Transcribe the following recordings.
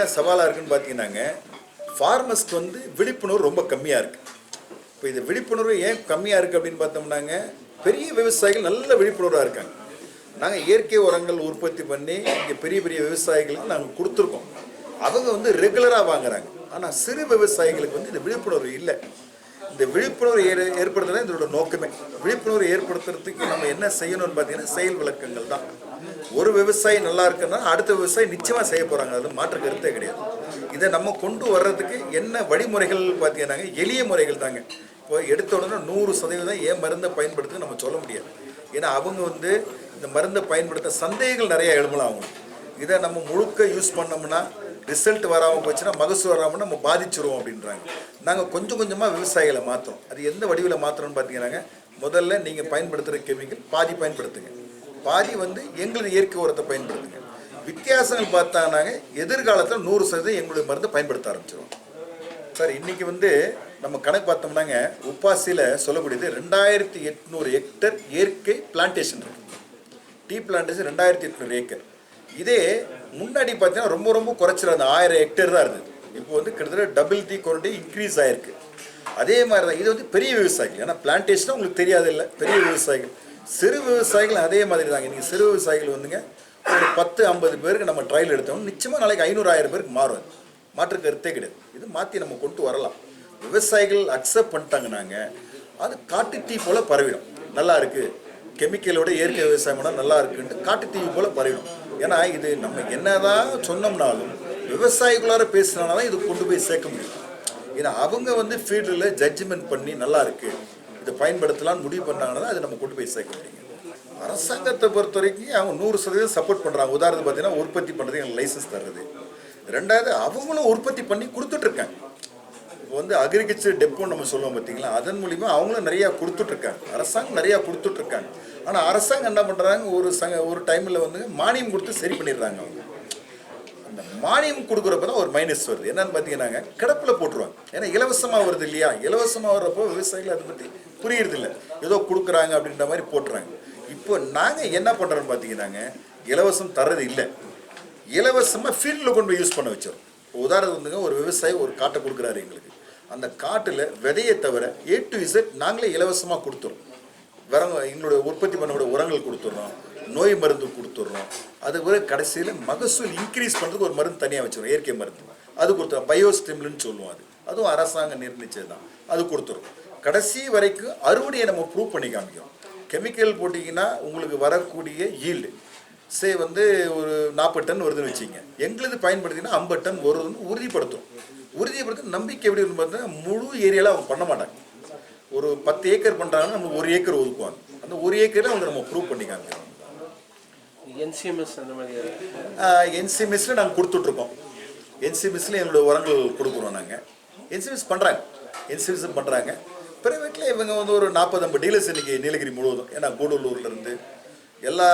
என்ன சவாலாக இருக்குன்னு பார்த்தீங்கன்னாங்க ஃபார்மஸ்ட் வந்து விழிப்புணர்வு ரொம்ப கம்மியாக இருக்குது இப்போ இது விழிப்புணர்வு ஏன் கம்மியாக இருக்குது அப்படின்னு பார்த்தோம்னாங்க பெரிய விவசாயிகள் நல்ல விழிப்புணர்வாக இருக்காங்க. நாங்கள் இயற்கை உரங்கள் உற்பத்தி பண்ணி இங்கே பெரிய பெரிய விவசாயிகளுக்கு நாங்கள் கொடுத்துருக்கோம். அவங்க வந்து ரெகுலராக வாங்குறாங்க. ஆனால் சிறு விவசாயிகளுக்கு வந்து இந்த விழிப்புணர்வு இல்லை. இந்த விழிப்புணர்வு ஏ ஏற்படுத்துறது இதோட நோக்கமே. விழிப்புணர்வு ஏற்படுத்துறதுக்கு நம்ம என்ன செய்யணும்னு பார்த்தீங்கன்னா செயல் விளக்கங்கள் தான். ஒரு விவசாயி நல்லா இருக்குன்னா அடுத்த விவசாயி நிச்சயமாக செய்ய போகிறாங்க அது மாற்று கருத்தே கிடையாது. இதை நம்ம கொண்டு வர்றதுக்கு என்ன வழிமுறைகள் பார்த்தீங்கன்னாங்க எளிய முறைகள் தாங்க. இப்போ எடுத்த உடனே நூறு சதவீதம் ஏன் மருந்தை பயன்படுத்துன்னு நம்ம சொல்ல முடியாது. ஏன்னா அவங்க வந்து இந்த மருந்தை பயன்படுத்த சந்தேகங்கள் நிறையா எழுமலாம் அவங்களுக்கு இதை நம்ம முழுக்க யூஸ் பண்ணோம்னா ரிசல்ட் வராமல் போச்சுன்னா மகசூல் வராமல் நம்ம பாதிச்சிருவோம் அப்படின்றாங்க. நாங்கள் கொஞ்சம் கொஞ்சமாக விவசாயிகளை மாற்றுறோம் அது எந்த வடிவில் மாற்றுறோம்னு பார்த்தீங்கன்னாங்க முதல்ல நீங்கள் பயன்படுத்துகிற கெமிக்கல் பாதி பயன்படுத்துங்க. பாதி வந்து எங்களது இயற்கை உரத்தை பயன்படுத்துங்க. வித்தியாசங்கள் பார்த்தாங்கன்னாங்க எதிர்காலத்தில் நூறு சதவீதம் எங்களுடைய மருந்தை பயன்படுத்த ஆரம்பிச்சிடும் சார் இன்னைக்கு வந்து நம்ம கணக்கு பார்த்தோம்னாங்க உப்பாசியில் சொல்லக்கூடியது ரெண்டாயிரத்தி எட்நூறு ஹெக்டர் இயற்கை பிளான்டேஷன் இருக்கு. டீ பிளான்டேஷன் ரெண்டாயிரத்தி எட்நூறு ஏக்கர் இதே முன்னாடி பார்த்தீங்கன்னா ரொம்ப ரொம்ப குறைச்சிரு அந்த ஆயிரம் ஹெக்டேர் தான் இருந்தது. இப்போ வந்து கிட்டத்தட்ட டபுள் தி குவாலிட்டி இன்க்ரீஸ் ஆயிருக்கு. அதே மாதிரி தான் இது வந்து பெரிய விவசாயிகள். ஏன்னா பிளான்டேஷனாக உங்களுக்கு தெரியாது இல்லை பெரிய விவசாயிகள். சிறு விவசாயிகள் அதே மாதிரி தாங்க நீங்கள் சிறு விவசாயிகள் வந்துங்க ஒரு பத்து ஐம்பது பேருக்கு நம்ம ட்ரையல் எடுத்தோம் நிச்சயமாக நாளைக்கு ஐநூறு ஆயிரம் பேருக்கு மாறும் அது. மாற்று கருத்தே கிடையாது. இது மாற்றி நம்ம கொண்டு வரலாம். விவசாயிகள் அக்செப்ட் பண்ணிட்டாங்கன்னாங்க அது காட்டு தீ போல் பரவிடும். நல்லா இருக்குது கெமிக்கலோட இயற்கை விவசாயம் பண்ணால் நல்லா இருக்குன்ட்டு காட்டு தீ போல் பரவிடும். ஏன்னா இது நம்ம என்னதான் சொன்னோம்னாலும் விவசாயிகளார பேசினாலும் இது கொண்டு போய் சேர்க்க முடியும். ஏன்னா அவங்க வந்து ஃபீல்டில் ஜட்ஜ்மெண்ட் பண்ணி நல்லா இருக்குது இதை பயன்படுத்தலாம்னு முடிவு பண்ணாங்கன்னா அதை நம்ம கொண்டு போய் சேர்க்க முடியும். அரசாங்கத்தை பொறுத்த வரைக்கும் அவங்க நூறு சதவீதம் சப்போர்ட் பண்ணுறாங்க உதாரணத்துக்கு பார்த்தீங்கன்னா உற்பத்தி பண்ணுறது எங்களுக்கு லைசன்ஸ் தர்றது. ரெண்டாவது அவங்களும் உற்பத்தி பண்ணி கொடுத்துட்ருக்காங்க இப்போ வந்து அக்ரிகல்ச்சர் டெப்போன்னு நம்ம சொல்லுவோம் பார்த்தீங்களா? அதன் மூலிமா அவங்களும் நிறையா கொடுத்துட்ருக்காங்க அரசாங்கம் நிறையா கொடுத்துட்ருக்காங்க ஆனால் அரசாங்கம் என்ன பண்ணுறாங்க ஒரு சங்க ஒரு டைமில் வந்து மானியம் கொடுத்து சரி பண்ணிடுறாங்க அவங்க. அந்த மானியம் கொடுக்குறப்ப தான் ஒரு மைனஸ் வருது. என்னன்னு பார்த்தீங்கன்னாங்க கிடப்பில் போட்டுருவாங்க. ஏன்னா இலவசமாக வருது இல்லையா? இலவசமாக வர்றப்போ விவசாயிகள் அதை பற்றி புரியுறது இல்லை ஏதோ கொடுக்குறாங்க அப்படின்ற மாதிரி போட்டுறாங்க. இப்போ நாங்கள் என்ன பண்ணுறோன்னு பார்த்தீங்கன்னாங்க இலவசம் தர்றது இல்லை. இலவசமாக ஃபீல்டில் கொண்டு போய் யூஸ் பண்ண வச்சோம் உதாரணத்துக்கு வந்துங்க ஒரு விவசாயி ஒரு காட்டை கொடுக்குறாரு எங்களுக்கு. அந்த காட்டில் விதையை தவிர ஏ டு இசட் நாங்களே இலவசமாக கொடுத்துறோம். வர எங்களுடைய உற்பத்தி பண்ணக்கூடிய உரங்கள் கொடுத்துட்றோம் நோய் மருந்து கொடுத்துட்றோம். அதுக்கு கடைசியில் மகசூல் இன்க்ரீஸ் பண்ணுறதுக்கு ஒரு மருந்து தனியாக வச்சுருவோம் இயற்கை மருந்து. அது கொடுத்துரும் பயோஸ்டிம்லன்னு சொல்லுவோம் அது. அதுவும் அரசாங்கம் நிர்ணயிச்சது தான். அது கொடுத்துரும் கடைசி வரைக்கும் அறுவடையை நம்ம ப்ரூவ் பண்ணி காமிக்கும் கெமிக்கல் போட்டிங்கன்னா உங்களுக்கு வரக்கூடிய ஈல்டு சே வந்து ஒரு நாற்பது டன் வருதுன்னு வச்சுங்க எங்களுக்கு பயன்படுத்திங்கன்னா ஐம்பது டன் வருதுன்னு உறுதிப்படுத்தும் உறுதிப்படுத்த நம்பிக்கை எப்படி பார்த்தீங்கன்னா முழு ஏரியாவில் அவங்க பண்ண மாட்டாங்க. ஒரு பத்து ஏக்கர் பண்ணுறாங்கன்னா நம்ம ஒரு ஏக்கர் ஒதுக்குவாங்க. அந்த ஒரு ஏக்கரில் அவங்க நம்ம ப்ரூவ் பண்ணி காமிக்கிறோம். என்சிஎம்எஸ் அந்த மாதிரி என்சிமிஸில் நாங்கள் கொடுத்துட்ருக்கோம். என்சிமிஸில் எங்களுடைய உரங்கள் கொடுக்குறோம் நாங்கள் என்சிமிஸ் பண்ணுறாங்க என்சிமிஸ் பண்ணுறாங்க ப்ரைவேட்டில் இவங்க வந்து ஒரு நாற்பது ஐம்பது டீலர்ஸ் இன்றைக்கி நீலகிரி முழுவதும். ஏன்னா கூடலூர்லேருந்து எல்லா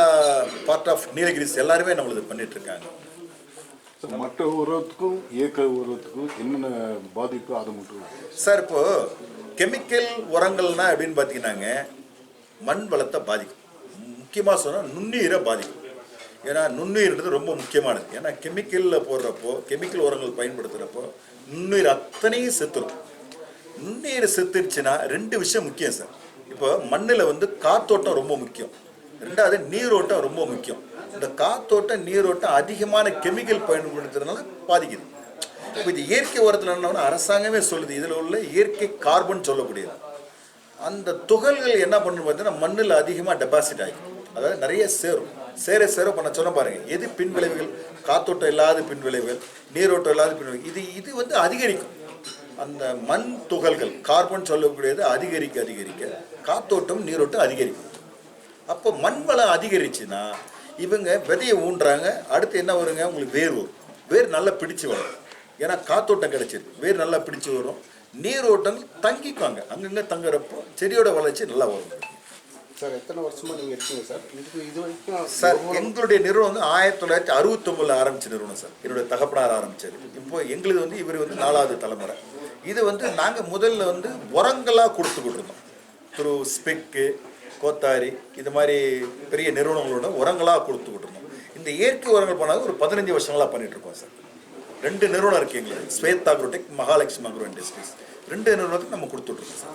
பார்ட் ஆஃப் நீலகிரிஸ் எல்லாருமே நம்மளுக்கு பண்ணிட்டு இருக்காங்க மற்ற உரத்துக்கும் இயற்கை உரத்துக்கும் என்னென்ன பாதிப்பு அதை மட்டும் சார் இப்போ கெமிக்கல் உரங்கள்னா அப்படின்னு பார்த்தீங்கன்னாங்க மண் வளத்தை பாதிக்கும். முக்கியமாக சொன்னால் நுண்ணுயிரை பாதிக்கும். ஏன்னா நுண்ணுயிர்ன்றது ரொம்ப முக்கியமானது. ஏன்னா கெமிக்கலில் போடுறப்போ கெமிக்கல் உரங்கள் பயன்படுத்துகிறப்போ நுண்ணுயிர் அத்தனையும் செத்துடும் நுண்ணுயிர் செத்துருச்சுன்னா ரெண்டு விஷயம் முக்கியம் சார். இப்போ மண்ணில் வந்து காத்தோட்டம் ரொம்ப முக்கியம். ரெண்டாவது நீரோட்டம் ரொம்ப முக்கியம். இந்த காத்தோட்டம் நீரோட்டம் அதிகமான கெமிக்கல் பயன்படுத்துறதுனால பாதிக்குது. இப்போ இது இயற்கை உரத்தில் என்ன அரசாங்கமே சொல்லுது இதில் உள்ள இயற்கை கார்பன் சொல்லக்கூடியது. அந்த துகள்கள் என்ன பண்ணணும் பார்த்தீங்கன்னா மண்ணில் அதிகமாக டெபாசிட் ஆகிடும் அதாவது நிறைய சேரும். சேர சேர பண்ண சொன்ன பாருங்க. எது பின் விளைவுகள்? காத்தோட்டம் இல்லாத பின் விளைவுகள் நீரோட்டம் இல்லாத பின் இது இது வந்து அதிகரிக்கும். அந்த மண் துகள்கள் கார்பன் சொல்லக்கூடியது அதிகரிக்க அதிகரிக்க காத்தோட்டம் நீரோட்டம் அதிகரிக்கும். அப்போ மண் வளம் அதிகரிச்சுன்னா இவங்க விதையை ஊன்றாங்க அடுத்து என்ன வருங்க? உங்களுக்கு வேர் வரும். வேர் நல்லா பிடிச்சு வரும். ஏன்னா காத்தோட்டம் கிடைச்சிது வேர் நல்லா பிடிச்சு வரும். நீரோட்டங்கள் தங்கிக்குவாங்க. அங்கங்கே தங்குறப்போ செடியோட வளர்ச்சி நல்லா வரும். சார் எத்தனை வருஷமா நீங்க இருக்கீங்க சார்? இதுக்கு இது வரைக்கும் சார் எங்களுடைய நிறுவனம் வந்து ஆயிரத்தி தொள்ளாயிரத்தி அறுபத்தொம்பதுல ஆரம்பிச்ச நிறுவனம் சார். என்னுடைய தகப்பனார் ஆரம்பிச்சது இப்போ எங்களுது வந்து இவர் வந்து நாலாவது தலைமுறை. இது வந்து நாங்கள் முதல்ல வந்து உரங்களாக கொடுத்துக்கிட்டு இருந்தோம் த்ரூ ஸ்பெக்கு கோத்தாரி இது மாதிரி பெரிய நிறுவனங்களோட உரங்களாக கொடுத்துக்கிட்டு இருந்தோம் இந்த இயற்கை உரங்கள் பண்ணாங்க ஒரு பதினஞ்சு வருஷங்களாக பண்ணிட்டு இருக்கோம் சார். ரெண்டு நிறுவனம் இருக்கு எங்களுக்கு. Swetha Agrotech Mahalakshmi Agro Industries. ரெண்டு நிறுவனத்துக்கு நம்ம கொடுத்துட்ருக்கோம் சார்.